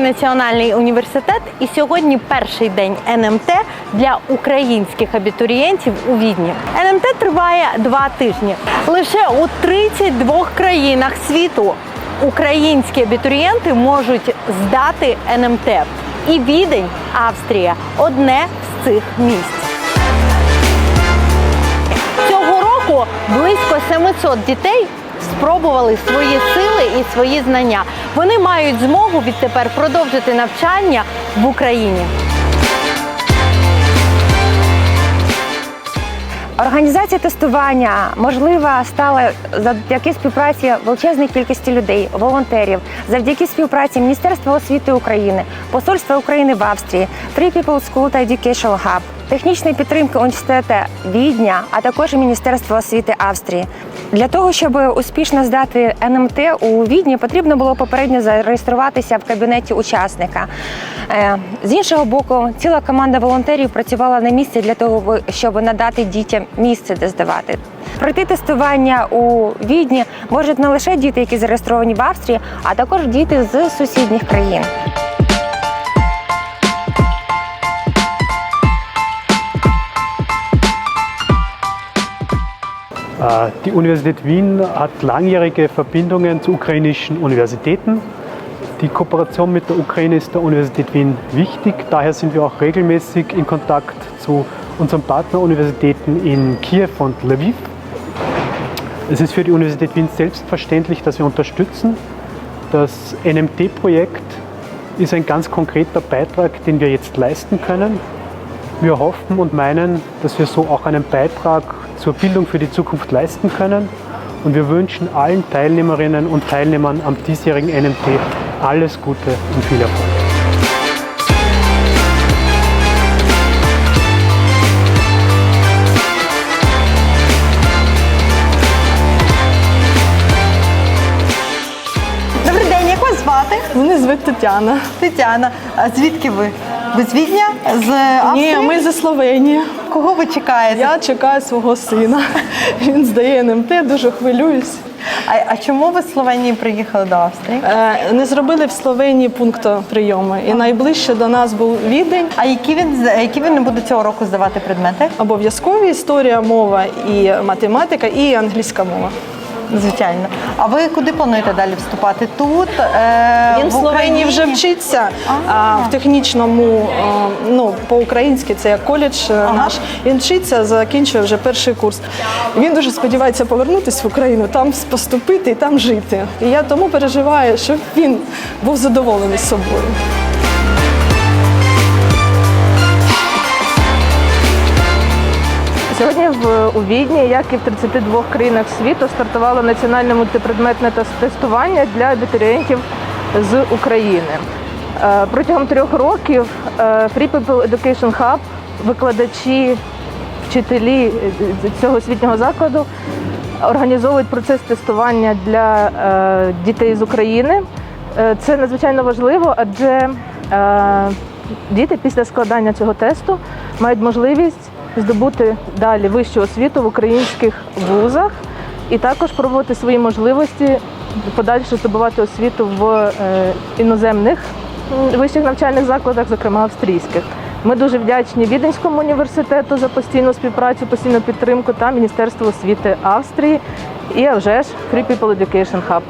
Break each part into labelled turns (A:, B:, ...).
A: національний університет, і сьогодні перший день НМТ для українських абітурієнтів у Відні. НМТ триває два тижні. Лише у 32 країнах світу українські абітурієнти можуть здати НМТ. І Відень, Австрія одне з цих місць. Цього року близько 700 дітей спробували свої сили і свої знання. Вони мають змогу відтепер продовжити навчання в Україні.
B: Організація тестування можлива стала завдяки співпраці величезної кількості людей, волонтерів, завдяки співпраці Міністерства освіти України, Посольства України в Австрії, Free People School та Educational Hub, технічної підтримки університету Відня, а також Міністерства освіти Австрії. Для того, щоб успішно здати НМТ у Відні, потрібно було попередньо зареєструватися в кабінеті учасника. Е, З іншого боку, ціла команда волонтерів працювала на місці для того, щоб надати дітям місце, де здавати. Пройти тестування у Відні можуть не лише діти, які зареєстровані в Австрії, а також діти з сусідніх країн.
C: Die Universität Wien hat langjährige Verbindungen zu ukrainischen Universitäten. Die Kooperation mit der Ukraine ist der Universität Wien wichtig. Daher sind wir auch regelmäßig in Kontakt zu unseren Partneruniversitäten in Kiew und Lviv. Es ist für die Universität Wien selbstverständlich, dass wir unterstützen. Das NMT-Projekt ist ein ganz konkreter Beitrag, den wir jetzt leisten können. Wir hoffen und meinen, dass wir so auch einen Beitrag zur Bildung für die Zukunft leisten können. Und wir wünschen allen Teilnehmerinnen und Teilnehmern am diesjährigen NMT alles Gute und viel Erfolg.
A: Звати?
D: Мене звуть Тетяна.
A: Тетяна. А звідки ви? Ви з Відня? З Австрії?
D: Ні, ми зі Словенії.
A: Кого ви чекаєте?
D: Я чекаю свого сина. Він здає НМТ, дуже хвилююсь.
A: А, а чому ви з Словенії приїхали до Австрії?
D: Е, Не зробили в Словенії пункт прийому. І найближче до нас був відень.
A: А які він які він буде цього року здавати предмети?
D: Обов'язкові історія, мова і математика, і англійська мова.
A: Звичайно. А ви куди плануєте далі вступати? Тут е,
D: Він в Словенії вже вчиться а, в технічному, а, ну по-українськи це як коледж е, наш. Він вчиться, закінчує вже перший курс. Він дуже сподівається повернутися в Україну, там поступити і там жити. І я тому переживаю, щоб він був задоволений собою.
E: Сьогодні в у Відні, як і в 32 країнах світу, стартувало національне мультипредметне тестування для абітурієнтів з України. Е, Протягом трьох років е, Free People Education Hub, викладачі, вчителі е, цього освітнього закладу організовують процес тестування для дітей з України. Це надзвичайно важливо, адже діти після складання цього тесту мають можливість здобути далі вищу освіту в українських вузах і також пробувати свої можливості подальше здобувати освіту в е, іноземних вищих навчальних закладах, зокрема австрійських. Ми дуже вдячні Віденському університету за постійну співпрацю, постійну підтримку та Міністерству освіти Австрії і а вже ж Free People Education Hub.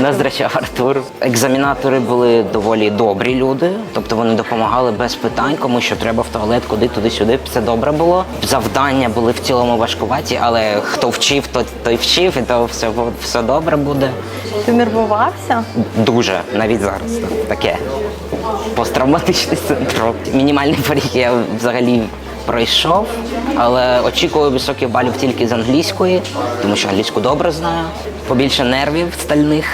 F: Наздрачав Артур. Екзамінатори були доволі добрі люди, тобто вони допомагали без питань, кому що треба в туалет, куди, туди-сюди. Все добре було. Завдання були в цілому важкуваті, але хто вчив, той, той вчив, і то все, все добре буде.
A: Ти нервувався?
F: Дуже навіть зараз таке посттравматичний синдром. Мінімальний поріг я взагалі пройшов, але очікую високих балів тільки з англійської, тому що англійську добре знаю. Побільше нервів стальних,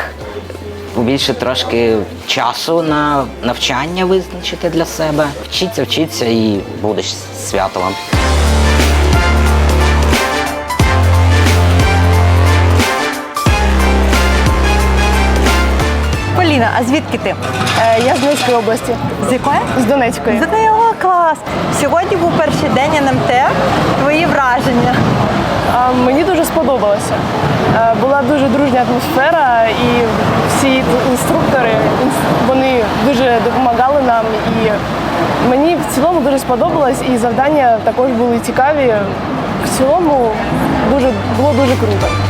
F: побільше трошки часу на навчання визначити для себе. Вчіться, вчіться і будеш свято вам.
A: Поліна, а звідки ти?
G: Е, Я з Донецької області,
A: З якої?
G: з Донецької.
A: З О, клас! Сьогодні був перший день НМТ. Твої враження.
G: Мені дуже сподобалося. Була дуже дружня атмосфера, і всі інструктори вони дуже допомагали нам. І мені в цілому дуже сподобалось, і завдання також були цікаві. В цілому дуже було дуже круто.